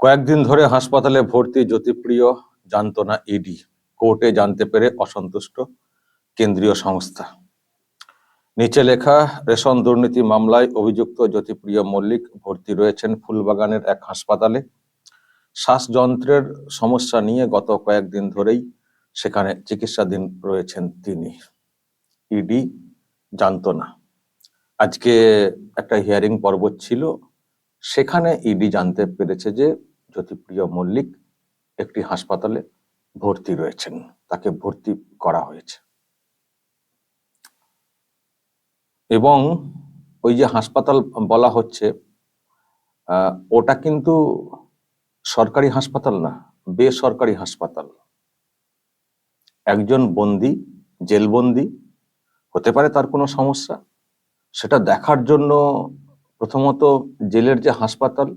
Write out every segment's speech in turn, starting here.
কয়েকদিন ধরে হাসপাতালে ভর্তি জ্যোতিপ্রিয় জানত না ইডি কোর্টে জানতে পেরে অসন্তুষ্ট কেন্দ্রীয় সংস্থা। নিচে লেখা, রেশন দুর্নীতি মামলায় অভিযুক্ত জ্যোতিপ্রিয় মল্লিক ভর্তি রয়েছেন ফুলবাগানের এক হাসপাতালে। শ্বাসযন্ত্রের সমস্যা নিয়ে গত কয়েকদিন ধরেই সেখানে চিকিৎসাধীন রয়েছেন তিনি। ইডি জানত না আজকে একটা হিয়ারিং পর্ব ছিল। সেখানে ইডি জানতে পেরেছে যে জ্যোতিপ্রিয় মল্লিক একটি হাসপাতালে ভর্তি রয়েছেন। তাকে ভর্তি করা হয়েছে। এবং ওই যে হাসপাতাল বলা হচ্ছে ওটা কিন্তু সরকারি হাসপাতাল না, বেসরকারি হাসপাতাল। একজন বন্দি জেলবন্দি হতে পারে তার কোনো সমস্যা। সেটা দেখার জন্য প্রথমত জেলের যে হাসপাতাল,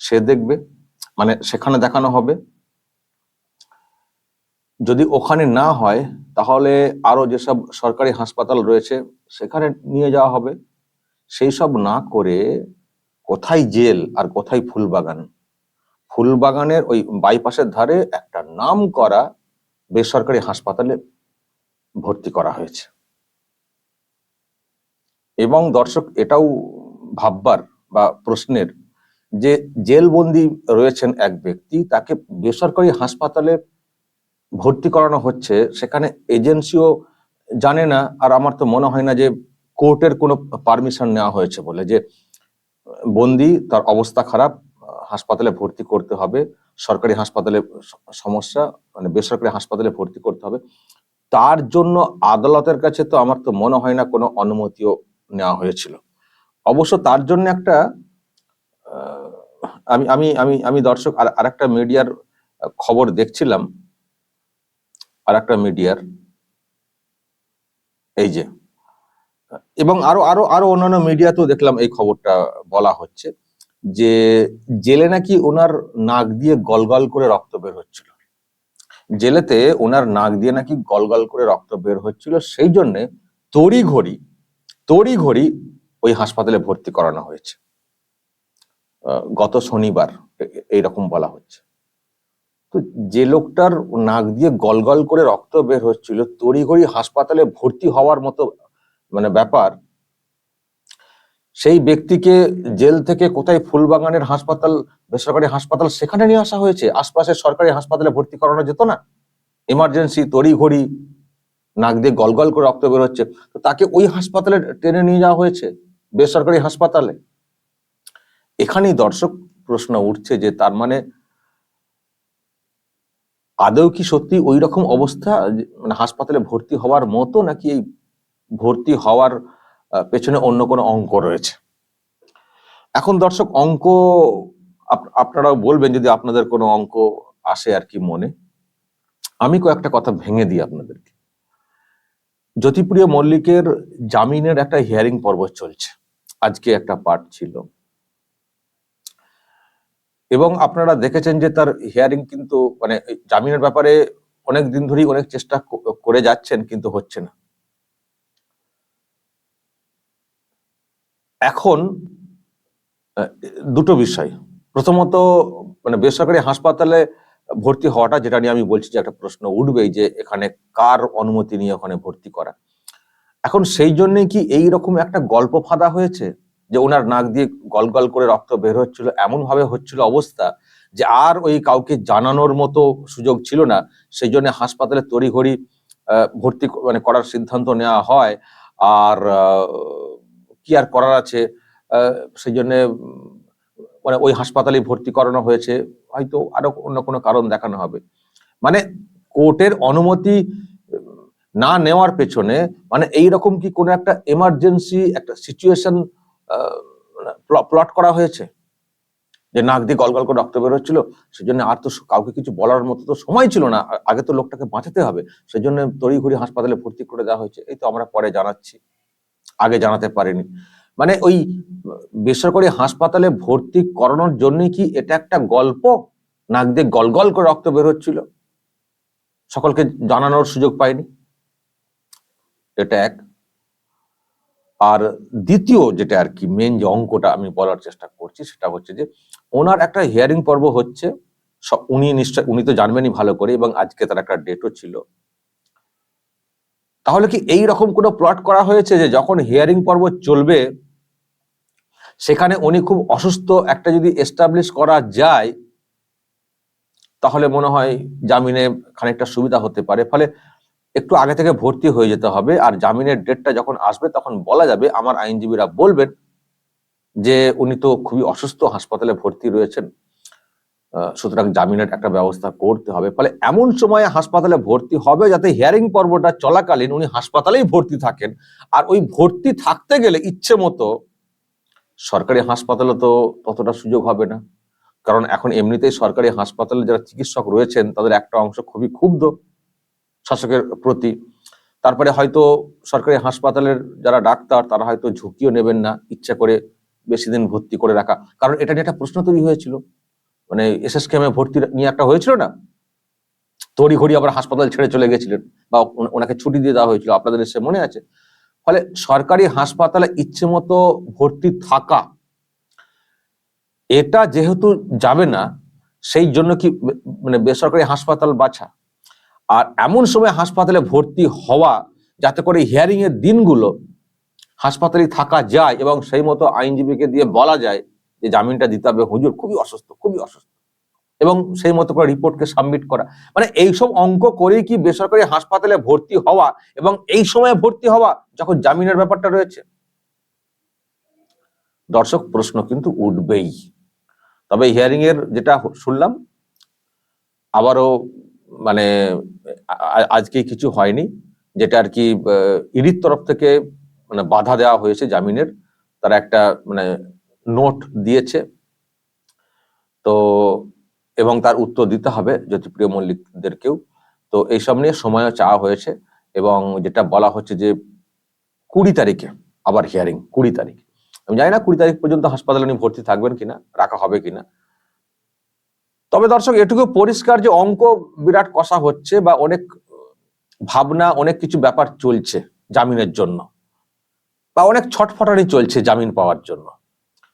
সে দেখবে। মানে সেখানে দেখানো হবে। যদি ওখানে না হয়, তাহলে আরও যেসব সরকারি হাসপাতাল রয়েছে, সেখানে নিয়ে যাওয়া হবে। সেই সব না করে কোথায় জেল আর কোথায় ফুলবাগান? ফুলবাগানের ওই বাইপাসের ধারে একটা নাম করা বেসরকারি হাসপাতালে ভর্তি করা হয়েছে। এবং দর্শক, এটাও ভাববার বা প্রশ্নের যে জেলবন্দি রয়েছেন এক ব্যক্তি, তাকে বেসরকারি হাসপাতালে ভর্তি করানো হচ্ছে, সেখানে এজেন্সিও জানে না, আর আমার তো মনে হয় না যে কোর্টের কোনো পারমিশন নেওয়া হয়েছে বলে যে বন্দি, তার অবস্থা খারাপ, হাসপাতালে ভর্তি করতে হবে, সরকারি হাসপাতালে সমস্যা মানে বেসরকারি হাসপাতালে ভর্তি করতে হবে। তার জন্য আদালতের কাছে তো আমার তো মনে হয় না কোনো অনুমতিও নেওয়া হয়েছিল। অবশ্য তার জন্য একটা আমি আমি আমি আমি দর্শক, আর, আরেকটা মিডিয়ার খবর দেখছিলাম। আর একটা মিডিয়ার। এই যে, এবং আরও আরও আরও অন্যান্য মিডিয়াতেও দেখলাম এই খবরটা বলা হচ্ছে যে, জেলে নাকি ওনার নাক দিয়ে গলগল করে রক্ত বের হচ্ছিল। জেলেতে ওনার নাক দিয়ে নাকি গলগল করে রক্ত বের হচ্ছিল, সেই জন্যে তড়ি ঘড়ি তড়ি ঘড়ি ওই হাসপাতালে ভর্তি করানো হয়েছে। গত শনিবার এইরকম বলা হচ্ছে। তো যে লোকটার নাক দিয়ে গলগল করে রক্ত বের হচ্ছিল, তড়িঘড়ি হাসপাতালে ভর্তি হওয়ার মতো মানে ব্যাপার, সেই ব্যক্তিকে জেল থেকে কোথায় ফুলবাগানের হাসপাতাল, বেসরকারি হাসপাতাল সেখানে নিয়ে আসা হয়েছে? আশপাশের সরকারি হাসপাতালে ভর্তি করানো যেত না? এমার্জেন্সি, তড়িঘড়ি, নাক দিয়ে গলগল করে রক্ত বের হচ্ছে। তো তাকে ওই হাসপাতালে টেনে নিয়ে যাওয়া হয়েছে, বেসরকারি হাসপাতালে? এখানেই দর্শক প্রশ্ন উঠছে যে তার মানে আদৌ কি সত্যি ওই রকম অবস্থা মানে হাসপাতালে ভর্তি হওয়ার মতো নাকি এই ভর্তি হওয়ার পেছনে অন্য কোনো অঙ্ক রয়েছে? এখন দর্শক অঙ্ক, আপ- আপনারাও বলবেন যদি আপনাদের কোনো অঙ্ক আসে আর কি মনে। আমি কয়েকটা কথা ভেঙে দিই আপনাদেরকে। জ্যোতিপ্রিয় মল্লিকের জামিনের একটা হিয়ারিং পর্ব চলছে। আজকে একটা পার্ট ছিল। এবং আপনারা দেখেছেন যে তার হিয়ারিং কিন্তু মানে জামিনের ব্যাপারে অনেক দিন ধরেই অনেক চেষ্টা করে যাচ্ছেন, কিন্তু হচ্ছে না। এখন দুটো বিষয়। প্রথমত মানে বেসরকারি হাসপাতালে ভর্তি হওয়াটা, যেটা নিয়ে আমি বলছি যে একটা প্রশ্ন উঠবেই যে এখানে কার অনুমতি নিয়ে ওখানে ভর্তি করা। এখন সেই জন্যে কি এই রকম একটা গল্প ফাঁদা হয়েছে? যে ওনার নাক দিয়ে গল গল করে রক্ত বের হচ্ছিল এমন ভাবে হচ্ছিল অবস্থা যে আর ওই কাউকে জানানোর মতো সুযোগ ছিল না। সেই জন্য হাসপাতালে তড়িঘড়ি ভর্তি মানে করার সিদ্ধান্ত নেওয়া হয়। আর কি আর করার আছে? সেই জন্য মানে ওই হাসপাতালে ভর্তি করানো হয়েছে। হয়তো আরও অন্য কোনো কারণ দেখানো হবে। মানে কোর্টের অনুমতি না নেওয়ার পেছনে মানে এই রকম কি কোনো একটা এমার্জেন্সি একটা সিচুয়েশন প্লট করা হয়েছে। যে নাক দিয়ে গলগল করে রক্ত বের হচ্ছিল সেজন্য আর তো কাউকে কিছু বলার মতো তো সময় ছিল না। আগে তো লোকটাকে বাঁচাতে হবে, সেজন্য তড়িঘড়ি হাসপাতালে ভর্তি করে দেওয়া হয়েছে। এই তো আমরা পরে জানাচ্ছি। আগে জানাতে পারিনি। মানে ওই বেসরকারি হাসপাতালে ভর্তি করানোর জন্য কি এটা একটা গল্প? নাক দিয়ে গলগল করে রক্ত বের হচ্ছিল সকলকে জানানোর সুযোগ পায়নি এটা এক। আর দ্বিতীয় যেটা আর কি মেন যে অঙ্কটা আমি বলার চেষ্টা করছি সেটা হচ্ছে যে ওনার একটা হিয়ারিং পর্ব হচ্ছে উনি নিশ্চয়, উনি তো জানবেনই ভালো করে এবং আজকে তার একটা ডেটও ছিল। তাহলে কি এই রকম কোনো প্লট করা হয়েছে যে যখন হিয়ারিং পর্ব চলবে, সেখানে উনি খুব অসুস্থ একটা যদি এস্টাবলিশ করা যায়, তাহলে মনে হয় জামিনে খানিকটা সুবিধা হতে পারে। ফলে একটু আগে থেকে ভর্তি হয়ে যেতে হবে। আর জামিনের ডেটটা যখন আসবে, তখন বলা যাবে, আমার আইনজীবীরা বলবেন যে উনি তো খুবই অসুস্থ, হাসপাতালে ভর্তি রয়েছেন। সুতরাং জামিনের একটা ব্যবস্থা করতে হবে। ফলে এমন সময়ে হাসপাতালে ভর্তি হবে যাতে হিয়ারিং পর্বটা চলাকালীন উনি হাসপাতালেই ভর্তি থাকেন। আর ওই ভর্তি থাকতে গেলে ইচ্ছে মতো সরকারি হাসপাতালে তো ততটা সুযোগ হবে না। কারণ এখন এমনিতেই সরকারি হাসপাতালে যারা চিকিৎসক রয়েছেন, তাদের একটা অংশ খুবই ক্ষুব্ধ। শাসকের প্রতি। তারপরে হয়তো সরকারি হাসপাতালের যারা ডাক্তার, তারা হয়তো ঝুঁকিও নেবেন না, ইচ্ছা করে বেশি দিন ভর্তি করে রাখা। কারণ এটা নিয়ে একটা প্রশ্ন তৈরি হয়েছিল। মানে এসএস কেমে ভর্তি নিয়ে একটা হয়েছিল না? তড়ি ঘড়ি আবার হাসপাতাল ছেড়ে চলে গেছিলেন বা ওনাকে ছুটি দিয়ে দেওয়া হয়েছিল, আপনাদের সে মনে আছে? ফলে সরকারি হাসপাতালে ইচ্ছে মতো ভর্তি থাকা, এটা যেহেতু যাবে না, সেই জন্য কি মানে বেসরকারি হাসপাতাল বাছা? আর এমন সময় হাসপাতালে ভর্তি হওয়া, যাতে করে হিয়ারিং এর দিনগুলো হাসপাতালে থাকা যায় এবং সেই মতো আইনজীবীকে দিয়ে বলা যায় যে জামিনটা দিতে হবে। হুজুর খুবই অসুস্থ খুবই অসুস্থ। এবং সেই মতো করে রিপোর্টকে সাবমিট করা। মানে এইসব অঙ্ক করেই কি বেসরকারি হাসপাতালে ভর্তি হওয়া এবং এই সময়ে ভর্তি হওয়া যখন জামিনের ব্যাপারটা রয়েছে? দর্শক, প্রশ্ন কিন্তু উঠবেই। তবে হিয়ারিং এর যেটা শুনলাম, আবারও মানে আজকে কিছু হয়নি, যেটা আর কি ইডির তরফ থেকে মানে বাধা দেওয়া হয়েছে জামিনের, তারা একটা মানে নোট দিয়েছে। তো এবং তার উত্তর দিতে হবে জ্যোতিপ্রিয় মল্লিকদেরকেও তো এইসব নিয়ে সময়ও চাওয়া হয়েছে এবং যেটা বলা হচ্ছে যে কুড়ি তারিখে আবার হিয়ারিং কুড়ি তারিখ। আমি জানি না কুড়ি তারিখ পর্যন্ত হাসপাতালে উনি ভর্তি থাকবেন কিনা, রাখা হবে কিনা। তবে দর্শক, এটুকু পরিষ্কার যে অঙ্ক বিরাট কষা হচ্ছে বা অনেক ভাবনা, অনেক কিছু ব্যাপার চলছে জামিনের জন্য বা অনেক ছটফটানি চলছে জামিন পাওয়ার জন্য।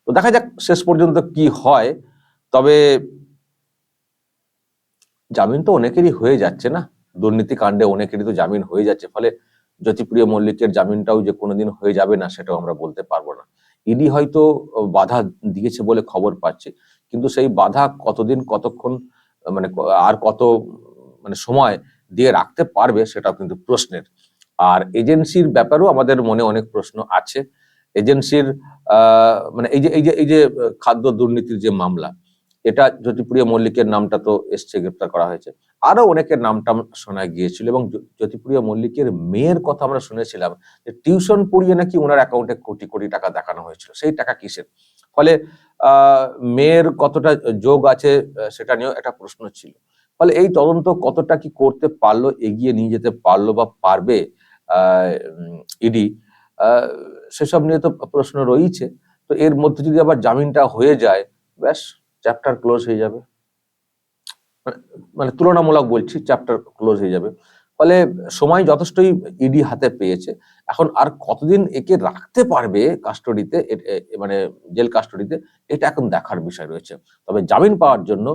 তো দেখা যাক শেষ পর্যন্ত কি হয়। তবে জামিন তো অনেকেরই হয়ে যাচ্ছে না। দুর্নীতি কাণ্ডে অনেকেরই তো জামিন হয়ে যাচ্ছে। ফলে জ্যোতিপ্রিয় মল্লিকের জামিনটাও যে কোনোদিন হয়ে যাবে না, সেটাও আমরা বলতে পারব না। ইডি হয়তো বাধা দিয়েছে বলে খবর পাচ্ছি। কিন্তু সেই বাধা কতদিন, কতক্ষণ মানে আর কত মানে সময় দিয়ে রাখতে পারবে সেটাও কিন্তু প্রশ্নের। আর এজেন্সির ব্যাপারেও আমাদের মনে অনেক প্রশ্ন আছে। এজেন্সির মানে এই যে এই যে এই যে, খাদ্য দুর্নীতির যে মামলা, এটা জ্যোতিপ্রিয় মল্লিকের নামটা তো এসছে, গ্রেপ্তার করা হয়েছে। আরও অনেকের নামটা শোনা গিয়েছিল এবং জ্যোতি- জ্যোতিপ্রিয় মল্লিকের মেয়ের কথা আমরা শুনেছিলাম যে, টিউশন পড়িয়ে নাকি ওনার অ্যাকাউন্টে কোটি কোটি টাকা দেখানো হয়েছিল। সেই টাকা কিসের? ফলে মেয়ের কতটা যোগ আছে সেটা নিয়েও একটা প্রশ্ন ছিল। ফলে এই তদন্ত কতটা কি করতে পারল, এগিয়ে নিয়ে যেতে পারল বা পারবে ইডি সেসব নিয়ে তো প্রশ্ন রয়েছে। তো এর মধ্যে যদি আবার জামিনটা হয়ে যায়, ব্যাস চ্যাপ্টার ক্লোজ হয়ে যাবে। মানে- মানে তুলনামূলক বলছি চ্যাপ্টার ক্লোজ হয়ে যাবে। ফলে সময় যথেষ্টই ইডি হাতে পেয়েছে। এখন আর কতদিন একে রাখতে পারবে কাস্টডিতে মানে জেল কাস্টডিতে এটা এখন দেখার বিষয় রয়েছে। তবে জামিন পাওয়ার জন্য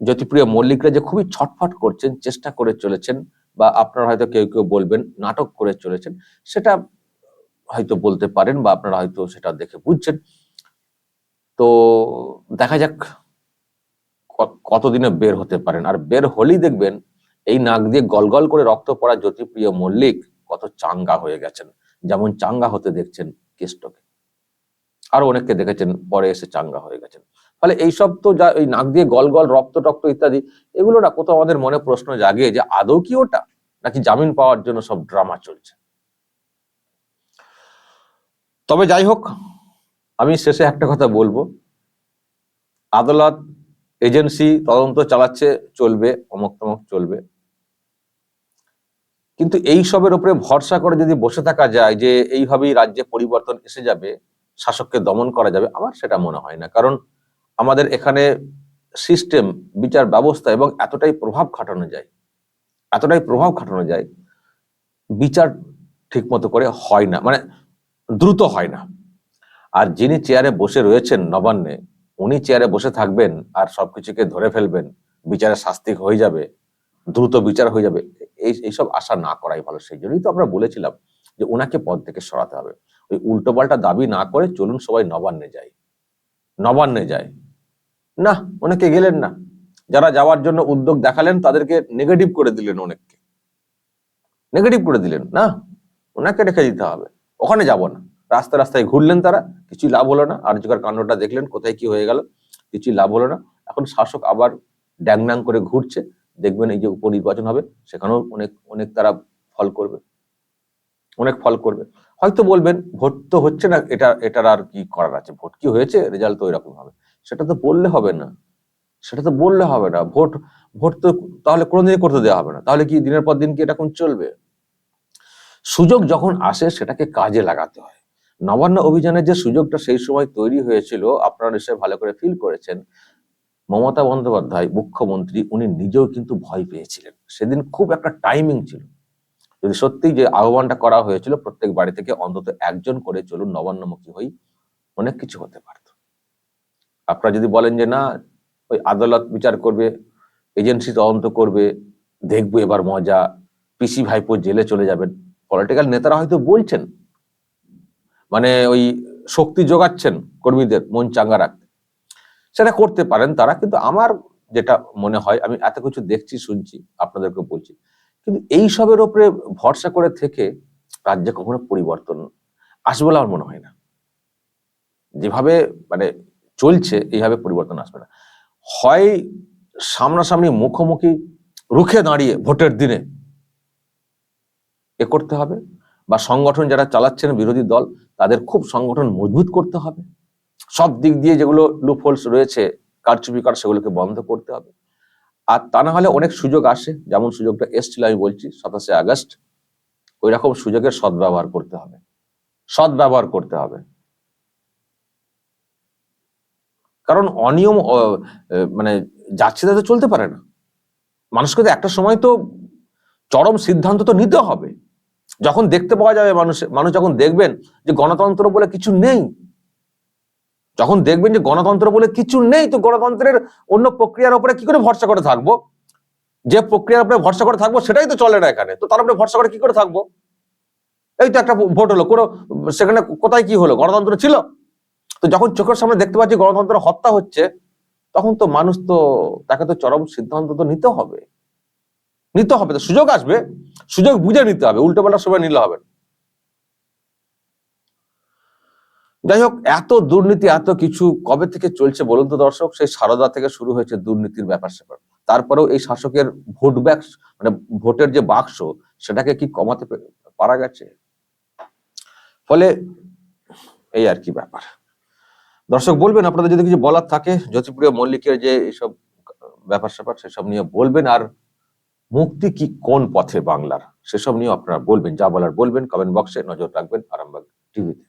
জ্যোতিপ্রিয় মল্লিকরা যে খুবই ছটফট করছেন, চেষ্টা করে চলেছেন, বা আপনারা হয়তো কেউ কেউ বলবেন, নাটক করে চলেছেন, সেটা হয়তো বলতে পারেন, বা আপনারা হয়তো সেটা দেখে বুঝছেন। তো দেখা যাক কতদিনে বের হতে পারেন। আর বের হলেই দেখবেন এই নাক দিয়ে গলগল করে রক্ত পড়া জ্যোতিপ্রিয় মল্লিক কত চাঙ্গা হয়ে গেছেন। যেমন চাঙ্গা হতে দেখছেন কেষ্টকে। আরও অনেককে দেখেছেন, পরে এসে চাঙ্গা হয়ে গেছেন। ফলে এইসব তো যা ওই নাক দিয়ে গল গল রক্ত টক্ত ইত্যাদি, এগুলো না কোথাও আমাদের মনে প্রশ্ন জাগে যে আদৌ কি ওটা? নাকি জামিন পাওয়ার জন্য সব ড্রামা চলছে? তবে যাই হোক, আমি শেষে একটা কথা বলব। আদালত এজেন্সি তদন্ত চালাচ্ছে, চলবে, অমক তমক চলবে। কিন্তু এই সবের উপরে ভরসা করে যদি বসে থাকা যায় যে এইভাবেই রাজ্যে পরিবর্তন এসে যাবে, শাসককে দমন করা যাবে, আমার সেটা মনে হয় না। কারণ আমাদের এখানে সিস্টেম বিচার ব্যবস্থা এবং এতটাই প্রভাব খাটানো যায়, এতটাই প্রভাব খাটানো যায়, বিচার ঠিক মতো করে হয় না মানে দ্রুত হয় না। আর যিনি চেয়ারে বসে রয়েছেন নবান্নে, উনি চেয়ারে বসে থাকবেন আর সবকিছুকে ধরে ফেলবেন বিচারে শাস্তি হয়ে যাবে, দ্রুত বিচার হয়ে যাবে এই, এইসব আশা না করাই ভালো। সেই জন্যই তো আমরা বলেছিলাম যে ওনাকে পদ থেকে সরাতে হবে। ওই উল্টোপাল্টা দাবি না করে চলুন সবাই নবান্নে যাই। নবান্নে যায় না, অনেকে গেলেন না। যারা যাওয়ার জন্য উদ্যোগ দেখালেন, তাদেরকে নেগেটিভ করে দিলেন অনেককে। নেগেটিভ করে দিলেন। না, ওনাকে রেখে দিতে হবে। ওখানে যাব না। রাস্তা রাস্তায় ঘুরলেন তারা, কিছুই লাভ হলো না। আর যুগার কাণ্ডটা দেখলেন, কোথায় কি হয়ে গেল, কিছুই লাভ হলো না। এখন শাসক আবার ড্যাংনাং করে ঘুরছে। দেখবেন এই যে উপনির্বাচন হবে, সেখানেও অনেক অনেক তারা ফল করবে। অনেক ফল করবে। হয়তো বলবেন, ভোট তো হচ্ছে না, এটা, এটার আর কি করার আছে? ভোট কি হয়েছে? রেজাল্ট তো এরকম হবে। সেটা তো বললে হবে না। সেটা তো বললে হবে না। ভোট ভোট তো তাহলে কোনোদিনই করতে দেওয়া হবে না। তাহলে কি দিনের পর দিন কি এরকম চলবে? সুযোগ যখন আসে, সেটাকে কাজে লাগাতে হয়। নবান্ন অভিযানের যে সুযোগটা সেই সময় তৈরি হয়েছিল, আপনারা নিশ্চয়ই ভালো করে ফিল করেছেন। মমতা বন্দ্যোপাধ্যায় মুখ্যমন্ত্রী, উনি নিজেও কিন্তু ভয় পেয়েছিলেন। সেদিন খুব একটা টাইমিং ছিল। যদি সত্যি যে আহ্বানটা করা হয়েছিল, প্রত্যেক বাড়ি থেকে অন্তত একজন করে চলুন নবান্নমুখী হই, অনেক কিছু হতে পারত। আপনারা যদি বলেন যে, না, ওই আদালত বিচার করবে এজেন্সি তদন্ত করবে, দেখব এবার মজা, পিসি ভাইপো জেলে চলে যাবেন। পলিটিক্যাল নেতারা হয়তো বলছেন। মানে ওই শক্তি যোগাচ্ছেন কর্মীদের, মন চাঙ্গা রাখতে। সেটা করতে পারেন তারা, কিন্তু আমার যেটা মনে হয়, আমি এত কিছু দেখছি, শুনছি, আপনাদেরকে বলছি, কিন্তু এই সবের ওপরে ভরসা করে থেকে রাজ্যে কখনো পরিবর্তন আসবে বলে আমার মনে হয় না। যেভাবে মানে চলছে, এইভাবে পরিবর্তন আসবে না। হয় সামনাসামনি মুখোমুখি রুখে দাঁড়িয়ে ভোটের দিনে এ করতে হবে, বা সংগঠন যারা চালাচ্ছেন বিরোধী দল, তাদের খুব সংগঠন মজবুত করতে হবে। সব দিক দিয়ে যেগুলো লুফোলস রয়েছে কারচুপি কার সেগুলোকে বন্ধ করতে হবে। আর তা না হলে অনেক সুযোগ আসে, যেমন সুযোগটা এসছিল আমি বলছি, সাতাশে আগস্ট ওই রকম সুযোগের সদ্ব্যবহার করতে হবে। সদ্ব্যবহার করতে হবে। কারণ অনিয়ম মানে যাচ্ছে তাতে চলতে পারে না। মানুষকে তো একটা সময় তো চরম সিদ্ধান্ত তো নিতে হবে। যখন দেখতে পাওয়া যাবে মানুষ মানুষ যখন দেখবেন যে গণতন্ত্র বলে কিছু নেই যখন দেখবেন যে গণতন্ত্র বলে কিছু নেই, তো গণতন্ত্রের অন্য প্রক্রিয়ার উপরে কি করে ভরসা করে থাকব? যে প্রক্রিয়ার উপরে ভরসা করে থাকব সেটাই তো চলে না এখানে। তো তার উপরে ভরসা করে কি করে থাকব? এই তো একটা ভোট হলো। কোনো, সেখানে কোথায় কি হলো? গণতন্ত্র ছিল। তো যখন চোখের সামনে দেখতে পাচ্ছি গণতন্ত্র হত্যা হচ্ছে, তখন তো মানুষ তো, তাকে তো চরম সিদ্ধান্ত তো নিতে হবে। নিতে হবে। তো সুযোগ আসবে। সুযোগ বুঝে নিতে হবে। উল্টো পাল্টা সময় নিলে হবে না। যাই হোক, এত দুর্নীতি, এত কিছু কবে থেকে চলছে বলুন তো দর্শক? সেই সারদা থেকে শুরু হয়েছে দুর্নীতির ব্যাপার স্যাপার। তারপরেও এই শাসকের ভোট ব্যাগ মানে ভোটের যে বাক্স, সেটাকে কি কমাতে পারা গেছে? ফলে এই আর কি ব্যাপার। দর্শক বলবেন, আপনাদের যদি কিছু বলার থাকে, জ্যোতিপ্রিয় মল্লিকের যে এইসব ব্যাপার স্যাপার, সেসব নিয়ে বলবেন, আর মুক্তি কি কোন পথে বাংলার, সেসব নিয়ে আপনারা বলবেন, যা বলার বলবেন কমেন্ট বক্সে নজর রাখবেন, আরামবাগ টিভিতে